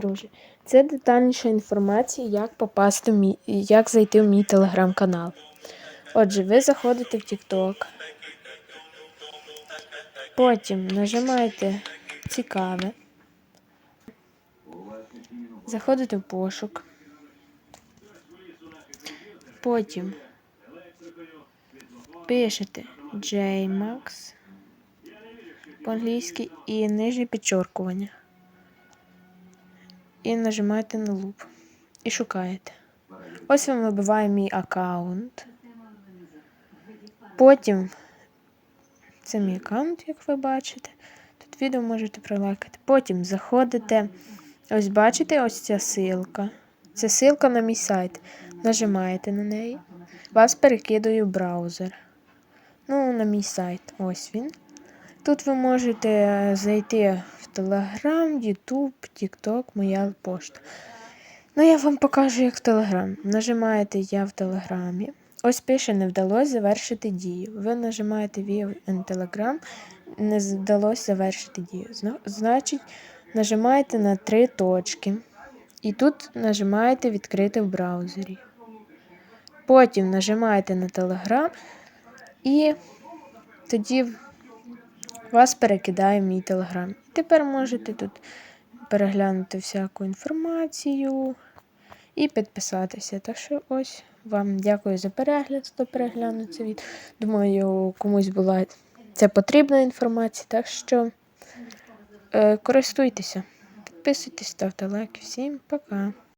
друзі, це детальніша інформація, як попасти в мій, як зайти в мій телеграм-канал. Отже, ви заходите в TikTok. Потім нажимаєте цікаве. Заходите в пошук. Потім пишете JMax по-англійськи і нижнє підчоркування. І нажимаєте на луп. І шукаєте. Ось вам вибиває мій аккаунт. Потім це мій аккаунт, як ви бачите. Тут відео можете пролайкати. Потім заходите. Ось бачите, ось ця силка. Це силка на мій сайт. Нажимаєте на неї. Вас перекидує в браузер. Ну, на мій сайт. Ось він. Тут ви можете зайти Telegram, YouTube, TikTok, моя пошта. Ну, я вам покажу, як в Telegram. Нажимаєте Я в Телеграмі. Ось пише, не вдалося завершити дію. Ви нажимаєте View in Telegram, не вдалося завершити дію. Значить, нажимаєте на три точки. І тут нажимаєте відкрити в браузері. Потім нажимаєте на Telegram і тоді вас перекидає мій телеграм. І тепер можете тут переглянути всяку інформацію і підписатися. Так що ось вам дякую за перегляд, хто переглянув це відео. Думаю, комусь була це потрібна інформація. Так що е, користуйтеся, підписуйтесь, ставте лайки. Всім пока!